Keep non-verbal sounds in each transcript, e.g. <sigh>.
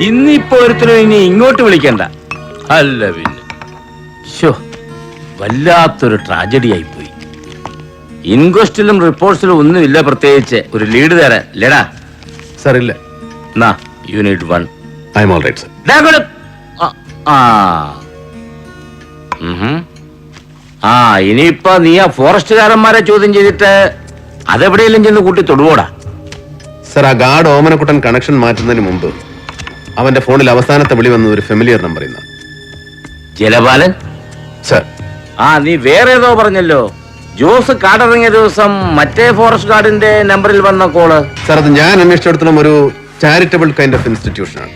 ഇന്നിപ്പോ ഒരുത്തരും ഇനി ഇങ്ങോട്ട് വിളിക്കണ്ട. അല്ല പിന്നെ. ഷോ വല്ലാത്തൊരു ട്രാജഡി ആയിപ്പോയി ഇൻക്വസ്റ്റിലും റിപ്പോർട്ട്സിലും ഒന്നുമില്ല പ്രത്യേകിച്ച്. ഒരു ലീഡ് തരാൻ. ലേടാ സാർ ഇല്ല. നാ unit one I'm all right sir ആ ആ. ഇനിയിപ്പോ നീ ആ ഫോറസ്റ്റുകാരന്മാരെ ചോദ്യം ചെയ്തിട്ട് അതെവിടെയെങ്കിലും ചെന്ന് കൂട്ടി തൊടുവോടാ? സർ ആ ഗാർഡ് ഓമനക്കുട്ടൻ കണക്ഷൻ മാറ്റുന്നതിന് മുമ്പ് അവന്റെ ഫോണിൽ അവസാനത്തെ വിളി വന്നത് ഒരു ഫെമിലിയർ നമ്പർ നിന്നാണ് ജലപാലൻ? സർ ആ നീ വേറെ ഏതോ പറഞ്ഞല്ലോ. ജോസ് കാടിറങ്ങിയ ദിവസം മറ്റേ ഫോറസ്റ്റ് ഗാർഡിന്റെ നമ്പറിൽ വന്ന കോൾ സാർ അത് ഞാൻ അന്വേഷിച്ചിടത്തോളം ഒരു ചാരിറ്റബിൾ കൈൻഡ് ഓഫ് ഇൻസ്റ്റിറ്റ്യൂഷനാണ്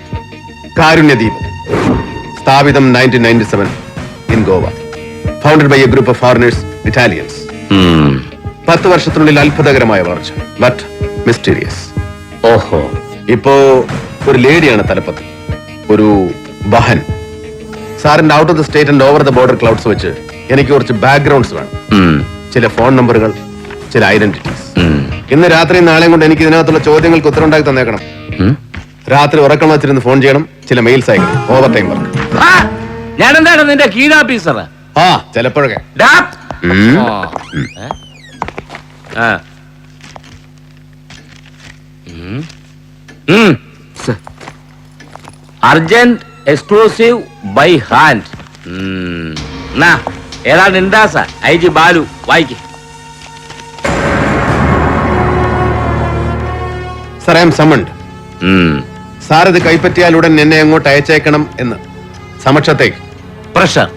Karunyadeepam. സ്ഥാപിതം nineteen ninety seven in Goa founded by a group of foreigners Italians. പത്ത് വർഷത്തിനുള്ളിൽ അത്ഭുതകരമായ വളർച്ച ബട്ട് മിസ്റ്റീരിയസ് ഓഹോ. ഇപ്പോ ഒരു ലേഡിയാണ് തലപ്പത്ത്. ഒരു ബഹൻ. സാറിന്റെ out of the state and over the border clouds വെച്ച് എനിക്ക് കുറച്ച് ബാക്ക്ഗ്രൗണ്ട്സ് വേണം. ചില ഫോൺ നമ്പറുകൾ ചില ഐഡന്റിറ്റീസ് ഇന്ന് രാത്രിയും നാളെയും കൊണ്ട് എനിക്ക് ഇതിനകത്തുള്ള ചോദ്യങ്ങൾക്ക് ഉത്തരം ഉണ്ടാക്കി തന്നേക്കണം. രാത്രി ഉറക്കം വച്ചിരുന്ന് ഫോൺ ചെയ്യണം ചില മെയിൽസ് അയക്കണം ഓവർ ടൈം വർക്ക് ഞാൻ എന്താണ് നിന്റെ കീഴാഫീസർ ആ ചിലപ്പോഴൊക്കെ. അർജന്റ് എക്സ്ക്ലൂസീവ് ബൈ ഹാൻഡ് ഏതാണ്ട് എന്താ സാർ ഐ ജി ബാലു വായിക്ക്. Sir I'm summoned. സാർ ഇത് കൈപ്പറ്റിയാൽ ഉടൻ എന്നെ അങ്ങോട്ട് അയച്ചേക്കണം എന്ന്. സമക്ഷത്തേക്ക്. പ്രഷർ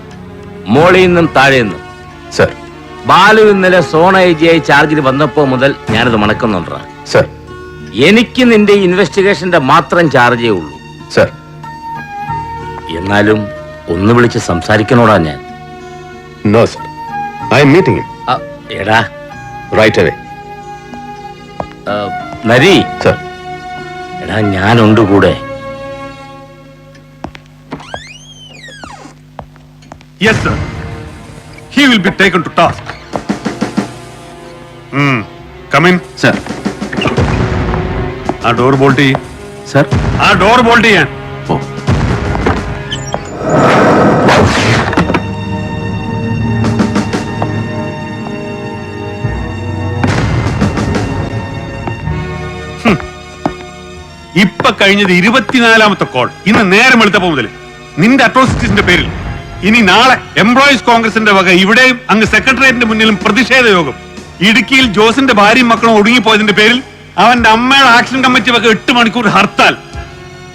മോളിൽ നിന്നും താഴെ നിന്നും. സർ ബാലു ഇന്നലെ സോണ ഐ ജി ആയി ചാർജിൽ വന്നപ്പോ മുതൽ ഞാനിത് മണക്കുന്നുണ്ടാ. സർ എനിക്ക് നിന്റെ ഇൻവെസ്റ്റിഗേഷന്റെ മാത്രം ചാർജേ ഉള്ളൂ. സർ എന്നാലും ഒന്ന് വിളിച്ച് സംസാരിക്കണോടാ ഞാൻ. No sir I'm meeting ആ, എടാ. റൈറ്റ് അവേ ആ, നരി. സർ എടാ ഞാനുണ്ട് കൂടെ. Yes, sir. He will be taken to task. Hmm. Come in. Sir ആ ഡോർ ബോൾട്ട് ചെയ്യും. സർ? ആ ഡോർ ബോൾട്ട് ചെയ്യാൻ. ഓ. ഇപ്പൊ കഴിഞ്ഞത് ഇരുപത്തിനാലാമത്തെ കോൾ. ഇന്ന് നേരം എടുത്തപ്പോ മുതൽ നിന്റെ അട്രോസിറ്റീസിന്റെ പേരിൽ. ഇനി നാളെ എംപ്ലോയീസ് കോൺഗ്രസിന്റെ വക ഇവിടെയും അങ്ങ് സെക്രട്ടേറിയറ്റിന്റെ മുന്നിലും പ്രതിഷേധ യോഗം. ഇടുക്കിയിൽ ജോസിന്റെ ഭാര്യയും മക്കളും ഒടുങ്ങിപ്പോയതിന്റെ പേരിൽ അവന്റെ അമ്മയുടെ ആക്ഷൻ കമ്മിറ്റി വക എട്ട് മണിക്കൂർ ഹർത്താൽ.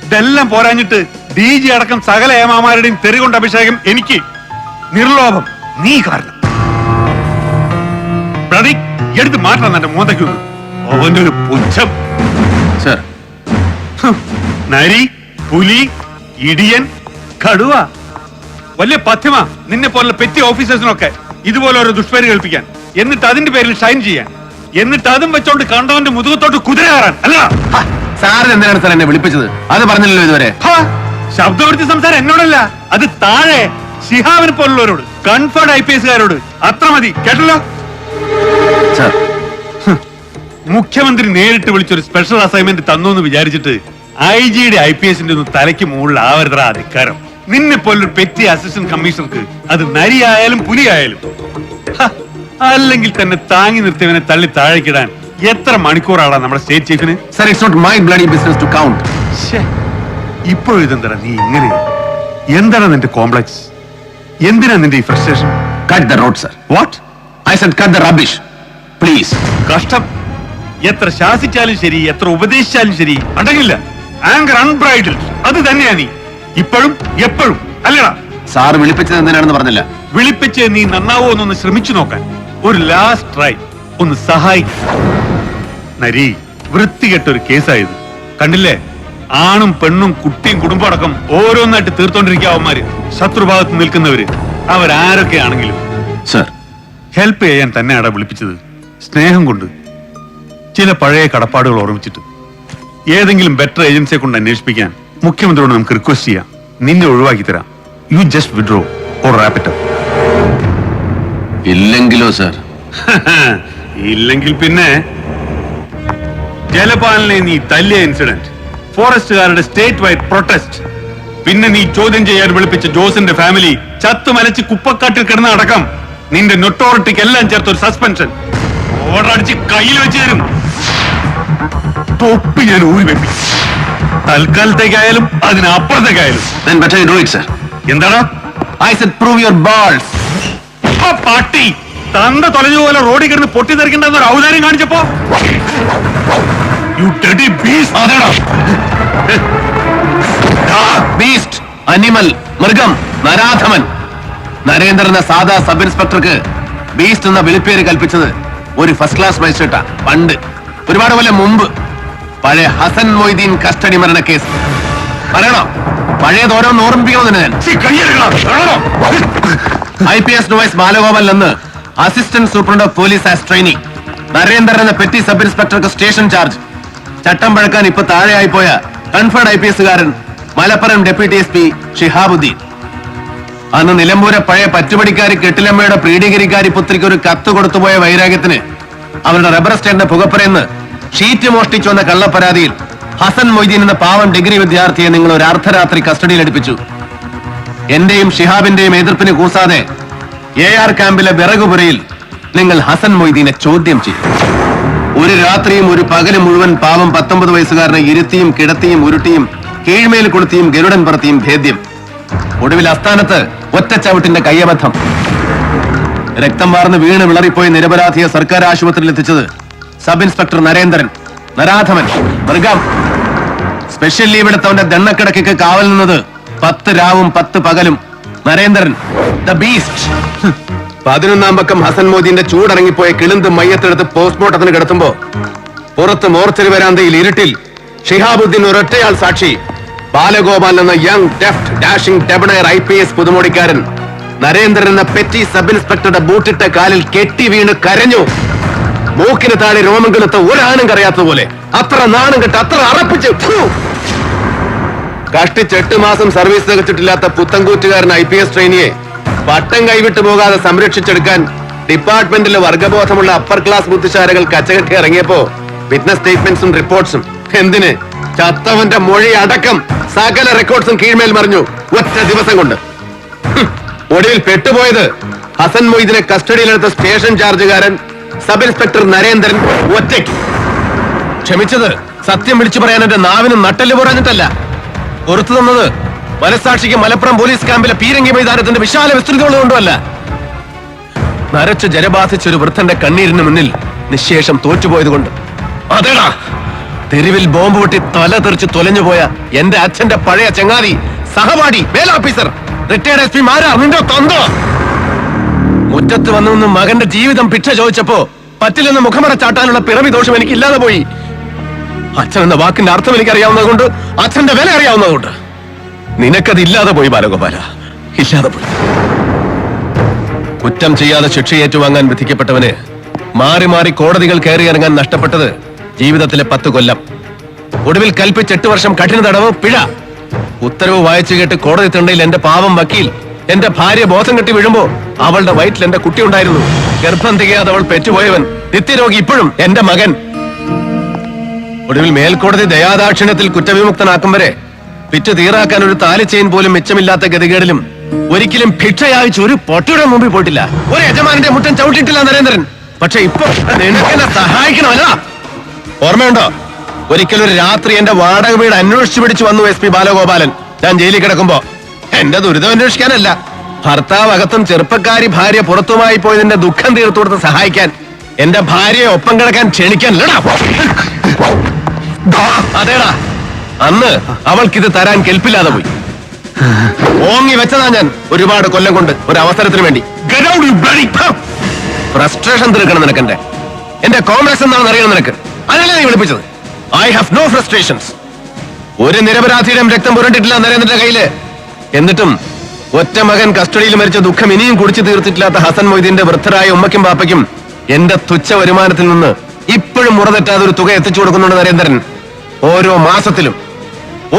ഇതെല്ലാം പോരാഞ്ഞിട്ട് ഡി ജി അടക്കം സകല ഏമാമാരുടെയും തെറി കൊണ്ട് അഭിഷേകം എനിക്ക് നിർലോഭം. നീ കാരണം. എടുത്ത് മാറ്റണം എന്റെ മോന്തയ്ക്ക് അവന്റെ ഒരു പുച്ഛം. സർ. നരി പുലി ഇടിയൻ കടുവ. വലിയ പഥ്യമ നിന്നെ പോലുള്ള പെറ്റി ഓഫീസേഴ്സിനൊക്കെ ഇതുപോലെ ഓരോ ദുഷ്പേര് കേൾപ്പിക്കാൻ. എന്നിട്ട് അതിന്റെ പേരിൽ ഷൈൻ ചെയ്യാൻ. എന്നിട്ട് അതും വെച്ചോണ്ട് കണ്ടവന്റെ മുതുകത്തോട്ട് കുതിര കയറാൻ അല്ല? സാറിന് എന്തിനാണ് സാർ എന്നെ വിളിപ്പിച്ചത്? അത് പറഞ്ഞില്ലല്ലോ ഇതുവരെ. ശബ്ദവൃത്തി സംസാരം എന്നോടല്ല അത് താഴെ ഷിഹാബിനെ പോലുള്ളവരോട് കൺഫേർഡ് ഐ പി എസ്കാരോട് അത്ര മതി കേട്ടല്ലോ? സർ. മുഖ്യമന്ത്രി നേരിട്ട് വിളിച്ചൊരു സ്പെഷ്യൽ അസൈൻമെന്റ് തന്നു എന്ന് വിചാരിച്ചിട്ട് ഐ ജിയുടെ ഐ പി എസിന്റെ ഒന്ന് തലയ്ക്ക് മുകളിൽ ആവരുത അധികാരം. നിന്നെ പോലൊരു പെറ്റി അസിസ്റ്റന്റ് കമ്മീഷണർക്ക് അത് നരിയായാലും പുലിയായാലും അല്ലെങ്കിൽ തന്നെ താങ്ങി നിർത്തിയവനെ തള്ളി താഴേക്കിടാൻ എത്ര മണിക്കൂറാണ് നമ്മുടെ state ചീഫിന് sir it's not my bloody business to count ഇപ്പോഴും ഇതെന്താ നീ ഇങ്ങനെ? എന്താണ് നിന്റെ കോംപ്ലക്സ് എന്തിനാ നിന്റെ ഈ frustration cut the road sir what I said cut the rubbish please കഷ്ടം. എത്ര ശാസിച്ചാലും ശരി എത്ര ഉപദേശിച്ചാലും ശരി അടങ്ങില്ല. ആങ്കർ അൺബ്രൈഡൽ അത് തന്നെയാ നീ. ഇപ്പോഴും എപ്പോഴും. അല്ലടാ. സാർ വിളിപ്പിച്ചത് എന്തിനാണെന്ന് പറഞ്ഞില്ല. വിളിപ്പിച്ച് നീ നന്നാവോ എന്നൊന്ന് ശ്രമിച്ചു നോക്കാൻ. ഒരു ലാസ്റ്റ് ട്രൈ ഒന്ന് സഹായിക്കും നരി വൃത്തികെട്ടൊരു കേസായത്. കണ്ടില്ലേ? ആണും പെണ്ണും കുട്ടിയും കുടുംബമടക്കം ഓരോന്നായിട്ട് തീർത്തോണ്ടിരിക്കുക അവന്മാര്. ശത്രുഭാഗത്ത് നിൽക്കുന്നവര്. അവരാരൊക്കെയാണെങ്കിലും സർ. ഹെൽപ്പ് ചെയ്യാൻ തന്നെയാണ് വിളിപ്പിച്ചത്. സ്നേഹം കൊണ്ട്. ചില പഴയ കടപ്പാടുകൾ ഓർമ്മിച്ചിട്ട്. ഏതെങ്കിലും ബെറ്റർ ഏജൻസിയെ കൊണ്ട് അന്വേഷിപ്പിക്കാൻ മുഖ്യമന്ത്രിയോട് നമുക്ക് റിക്വസ്റ്റ് ചെയ്യാം. നിന്നെ ഒഴിവാക്കി തരാം. You just withdraw or rapid ഇല്ലെങ്കിലോ sir <laughs> ഇല്ലെങ്കിൽ പിന്നെ ജലപാലനെ നീ തല്ലിയ ഇൻസിഡന്റ് ഫോറസ്റ്റുകാരുടെ സ്റ്റേറ്റ് വൈഡ് പ്രൊട്ടസ്റ്റ് പിന്നെ നീ ചോദ്യം ചെയ്യാൻ വിളിപ്പിച്ച ജോസിന്റെ ഫാമിലി ചത്തു മലച്ച് കുപ്പക്കാട്ടിൽ കിടന്ന അടക്കം. നിന്റെ നൊട്ടോറിറ്റിക്ക് എല്ലാം ചേർത്ത് ഒരു സസ്പെൻഷൻ ഓർഡർ അടിച്ച് കയ്യിൽ വെച്ച് തരും. തൊപ്പി ഞാൻ ഊരി വെപ്പി തൽക്കാലത്തേക്കായാലും അതിനപ്പുറത്തേക്കായാലും. എന്താണ് I said prove your sir. പാട്ടി. തന്ത തൊലഞ്ഞു പോലെ റോഡിൽ കിടന്ന് പൊട്ടിത്തെറിക്കണ്ടെന്ന് ഒരു ഔദാര്യം കാണിച്ചപ്പോ? ബീസ്റ്റ് അനിമൽ മൃഗം നരാധമൻ. നരേന്ദ്രൻ എന്ന സാധാ സബ് ഇൻസ്പെക്ടർക്ക് ബീസ്റ്റ് എന്ന വിളിപ്പേര് കൽപ്പിച്ചത് ഒരു ഫസ്റ്റ് ക്ലാസ് മജിസ്ട്രേറ്റാ പണ്ട്. ഒരുപാട് കൊല്ലം മുമ്പ്. പഴയ ഹസൻ മൊയ്തീൻ കസ്റ്റഡി മരണ കേസ്. പറയണോ? പഴയത് ഓരോന്ന് ഓർമ്മിപ്പിക്കണം തന്നെ ഞാൻ? ഐ പി എസ് ഡിവൈസ് ബാലഗോപാൽ നിന്ന് assistant superintendent of police as trainee. Narendran എന്ന പെറ്റി സബ് ഇൻസ്പെക്ടർക്ക് സ്റ്റേഷൻ ചാർജ്. ചട്ടം പഴക്കാൻ ഇപ്പൊ താഴെയായി പോയ conferred I P എസുകാരൻ Malappuram deputy S P Shihabuddin. അന്ന് നിലമ്പൂരെ പഴയ പറ്റുപടിക്കാരി കെട്ടിലമ്മയുടെ പ്രീഡിഗിരിക്കാരി പുത്രിക്ക് ഒരു കത്ത് കൊടുത്തുപോയ വൈരാഗ്യത്തിന് അവരുടെ റബ്ബർ സ്റ്റേഡിന്റെ പുകപ്പുറയെന്ന് ഷീറ്റ് മോഷ്ടിച്ചു വന്ന കള്ളപ്പരാതിയിൽ ഹസൻ മൊയ്തീൻ എന്ന പാവം ഡിഗ്രി വിദ്യാർത്ഥിയെ നിങ്ങൾ ഒരു അർദ്ധരാത്രി കസ്റ്റഡിയിൽ എടുപ്പിച്ചു. എന്റെയും ഷിഹാബിന്റെയും എതിർപ്പിന് കൂസാതെ എ ആർ ക്യാമ്പിലെ വിറകുപുരയിൽ നിങ്ങൾ ഹസൻ മൊയ്തീനെ ചോദ്യം ചെയ്യും. ഒരു രാത്രിയും ഒരു പകലും മുഴുവൻ പാവം പത്തൊമ്പത് വയസ്സുകാരനെ ഇരുത്തിയും കിടത്തിയും ഉരുട്ടിയും കീഴ്മേൽ കൊളുത്തിയും ഗരുഡൻ പറത്തിയും ഭേദ്യം. ഒടുവിൽ അസ്ഥാനത്ത് ഒറ്റച്ചവിട്ടിന്റെ കയ്യബദ്ധം. രക്തം വാർന്ന് വീണ് വിളറിപ്പോയി നിരപരാധിയെ സർക്കാർ ആശുപത്രിയിൽ എത്തിച്ചത് സബ് ഇൻസ്പെക്ടർ നരേന്ദ്രൻ. നരാധമൻ. മൃഗം. സ്പെഷ്യൽ ലീവ് എടുത്തവന്റെ ദണ്ണക്കിടക്കൊക്കെ കാവൽ നിന്നത് പത്ത് രാവും പത്ത് പകലും. നരേന്ദ്രൻ ദ ബീസ്റ്റ് പതിനൊന്നാം പക്കം ഹസൻ മോദിന്റെ ചൂടറങ്ങിപ്പോയ കിളിന്ത് മയ്യത്തെടുത്ത് പോസ്റ്റ്മോർട്ടത്തിന് കിടത്തുമ്പോ പുറത്ത് മോർച്ചറി വരാന്തയിൽ ഇരുട്ടിൽ ഷിഹാബുദ്ദീൻ ഒരൊറ്റയാൾ സാക്ഷി. ബാലഗോപാൽ എന്ന young deft dashing debonair I P S പുതുമോടിക്കാരൻ Narendran എന്ന പെറ്റി സബ് ഇൻസ്പെക്ടറുടെ ബൂട്ടിട്ട കാലിൽ കെട്ടി വീണ് കരഞ്ഞു. മൂക്കിന് താഴെ രോമം കിളുത്ത ഒരാണും കറിയാത്തതുപോലെ അത്ര നാണം കെട്ട് അത്ര അറപ്പിച്ച്! കഷ്ടിച്ച് എട്ട് മാസം സർവീസ് തികച്ചിട്ടില്ലാത്ത പുത്തൻകൂറ്റുകാരൻ ഐ പി എസ് ട്രെയിനിയെ പട്ടം കൈവിട്ടു പോകാതെ സംരക്ഷിച്ചെടുക്കാൻ ഡിപ്പാർട്ട്മെന്റിലെ വർഗബോധമുള്ള അപ്പർ ക്ലാസ് ബുദ്ധിശാലകൾ കച്ചകെട്ടി ഇറങ്ങിയപ്പോ വിറ്റ്നസ് സ്റ്റേറ്റ്മെന്റ്സും റിപ്പോർട്ട്സും എന്തിന്? ചത്തവന്റെ മൊഴി അടക്കം സകല റെക്കോർഡ്സും കീഴ്മേൽ മറിഞ്ഞു ഒറ്റ ദിവസം കൊണ്ട്. ഒടുവിൽ പെട്ടുപോയത് ഹസൻ മൊയ്ദിനെ കസ്റ്റഡിയിലെടുത്ത സ്റ്റേഷൻ ചാർജുകാരൻ സബ് ഇൻസ്പെക്ടർ നരേന്ദ്രൻ ഒറ്റയ്ക്ക്. ക്ഷമിച്ചത് സത്യം വിളിച്ചു പറയാൻ എന്റെ നാവിന് നട്ടൽ പറഞ്ഞിട്ടല്ല പുറത്തു തന്നത് മനസാക്ഷിക്ക് മലപ്പുറം പോലീസ് ക്യാമ്പിലെ പീരങ്കി മൈതാനത്തിന്റെ വിശാല വിസ്തൃതികളുകൊണ്ടുമല്ല നരച്ച് ജലബാധിച്ച ഒരു വൃദ്ധന്റെ കണ്ണീരിന് മുന്നിൽ നിശേഷം തോറ്റുപോയത് കൊണ്ട് അതേടാ തെരുവിൽ ബോംബ് പൊട്ടി തല തെറിച്ച് തൊലഞ്ഞുപോയ എന്റെ അച്ഛന്റെ പഴയ ചങ്ങാതി സഹപാഠി മേലാഫീസർ റിട്ടയർഡ് എസ് പി മാരാ നിന്റെ തന്തോ. മുറ്റത്ത് വന്നു മകന്റെ ജീവിതം പിക്ഷ ചോദിച്ചപ്പോ പറ്റില്ലെന്ന് മുഖമറ ചാട്ടാനുള്ള പിറവി ദോഷം എനിക്ക് ഇല്ലാതെ പോയി. അച്ഛൻ എന്ന വാക്കിന്റെ അർത്ഥം എനിക്ക് അറിയാവുന്നതുകൊണ്ട് അച്ഛന്റെ വില അറിയാവുന്നതുകൊണ്ട് നിനക്കത് ഇല്ലാതെ പോയി ബാലഗോപാല. ഇല്ലാതെ പോയി. കുറ്റം ചെയ്യാതെ ശിക്ഷ ഏറ്റുവാങ്ങാൻ വിധിക്കപ്പെട്ടവന് മാറി മാറി കോടതികൾ കയറി ഇറങ്ങാൻ നഷ്ടപ്പെട്ടത് ജീവിതത്തിലെ പത്ത് കൊല്ലം. ഒടുവിൽ കൽപ്പിച്ച് എട്ട് വർഷം കഠിന തടവ് പിഴ. ഉത്തരവ് വായിച്ചു കേട്ട് കോടതി തണ്ടയിൽ എന്റെ പാവം വക്കീൽ എന്റെ ഭാര്യ ബോധം കെട്ടി വീഴുമ്പോ അവളുടെ വയറ്റിൽ എന്റെ കുട്ടി ഉണ്ടായിരുന്നു. ഗർഭം തികയാതെ അവൾ പെറ്റുപോയവൻ നിത്യരോഗി ഇപ്പോഴും എന്റെ മകൻ. ഒടുവിൽ മേൽക്കോടതി ദയാദാക്ഷിണ്യത്തിൽ കുറ്റവിമുക്തനാക്കും വരെ പിറ്റ് തീറാക്കാൻ ഒരു താലി ചെയിൻ പോലും മിച്ചമില്ലാത്ത ഗതികേടിലും ഒരിക്കലും ഭിക്ഷയായിച്ച് ഒരു പൊട്ടിയുടെ മുമ്പിൽ പോയിട്ടില്ല. ഒരു യജമാനന്റെ മുട്ടൻ ചവിട്ടിയിട്ടില്ല നരേന്ദ്രൻ. പക്ഷെ ഇപ്പൊ സഹായിക്കണമല്ല. ഓർമ്മയുണ്ടോ? ഒരിക്കൽ ഒരു രാത്രി എന്റെ വാടക വീട് അന്വേഷിച്ചു പിടിച്ചു വന്നു എസ് പി ബാലഗോപാലൻ. ഞാൻ ജയിലിൽ കിടക്കുമ്പോ എന്റെ ദുരിതം അന്വേഷിക്കാനല്ല. ഭർത്താവ് അകത്തും ചെറുപ്പക്കാരി ഭാര്യ പുറത്തുമായി പോയതിന്റെ ദുഃഖം തീർത്തു കൊടുത്ത് സഹായിക്കാൻ എന്റെ ഭാര്യയെ ഒപ്പം കിടക്കാൻ ക്ഷണിക്കാനല്ലടാ. അതേടാ. അന്ന് അവൾക്കിത് തരാൻ കെൽപ്പില്ലാതെ പോയി. ഓങ്ങി വെച്ചതാ ഞാൻ ഒരുപാട് കൊല്ലം കൊണ്ട് ഒരു അവസരത്തിന് വേണ്ടി. ഫ്രസ്ട്രേഷൻ തീർക്കണം നിനക്കെന്റെ എന്റെ. കോംപ്ലക്സ് എന്താണെന്ന് അറിയണം നിനക്ക്. അതല്ലേ നീ വിളിപ്പിച്ചത്? ഐ ഹാവ് നോ ഫ്രസ്ട്രേഷൻസ് ഒരു നിരപരാധിയുടെയും രക്തം പുരണ്ടിട്ടില്ല നരേന്ദ്രന്റെ കയ്യിൽ. എന്നിട്ടും ഒറ്റ മകൻ കസ്റ്റഡിയിൽ മരിച്ച ദുഃഖം ഇനിയും കുടിച്ചു തീർത്തിട്ടില്ലാത്ത ഹസൻ മൊയ്തീന്റെ വൃദ്ധരായ ഉമ്മയ്ക്കും പാപ്പയ്ക്കും എന്റെ തുച്ഛ വരുമാനത്തിൽ നിന്ന് ഇപ്പോഴും മുറതെറ്റാതെ ഒരു തുക എത്തിച്ചു കൊടുക്കുന്നുണ്ട് നരേന്ദ്രൻ ഓരോ മാസത്തിലും.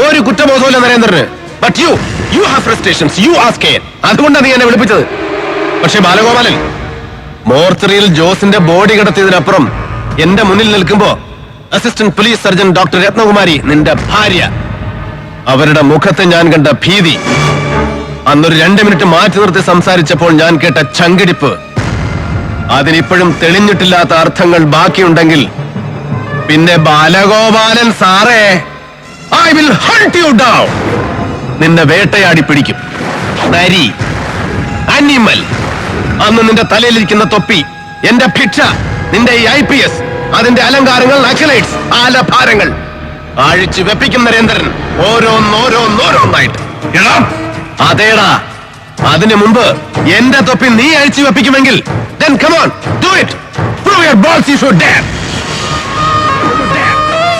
ഒരു കുറ്റബോധമില്ല നരേന്ദ്രന്. But you you have frustrations you as care അതുകൊണ്ടാണ് നീ എന്നെ വിളിപ്പിച്ചത്. പക്ഷേ ബാലഗോപാലൻ മോർച്ചറിയിൽ ജോസിന്റെ ബോഡി കിടത്തിയതിനപ്പുറം എന്റെ മുന്നിൽ നിൽക്കുമ്പോ assistant police surgeon doctor Ratnakumari നിന്റെ ഭാര്യ അവരുടെ മുഖത്ത് ഞാൻ കണ്ട ഭീതി അന്നൊരു രണ്ട് മിനിറ്റ് മാറ്റി നിർത്തി സംസാരിച്ചപ്പോൾ ഞാൻ കേട്ട ചങ്കിടിപ്പ്. അതിനിപ്പോഴും തെളിഞ്ഞിട്ടില്ലാത്ത അർത്ഥങ്ങൾ ബാക്കിയുണ്ടെങ്കിൽ പിന്നെ ബാലഗോപാലൻ സാറേ I will hunt you down നിന്നെ വേട്ടയാടി പിടിക്കും. നരി അനിമൽ അന്ന് നിന്റെ തലയിലിരിക്കുന്ന തൊപ്പി എന്റെ ഭിക്ഷ നിന്റെ ഈ ഐ പി എസ് അതിന്റെ അലങ്കാരങ്ങൾ നക്സലൈറ്റ്സ് ആലഭാരങ്ങൾ. ആഴിച്ചു വെപ്പിക്കും നരേന്ദ്രൻ ഓരോന്നോരോന്നോരോന്നായിട്ട്. അതേടാ. അതിനു മുമ്പ് എന്റെ തൊപ്പി നീ അഴിച്ചു വെപ്പിക്കുമെങ്കിൽ then come on do it. Prove your balls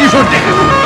Horizonte.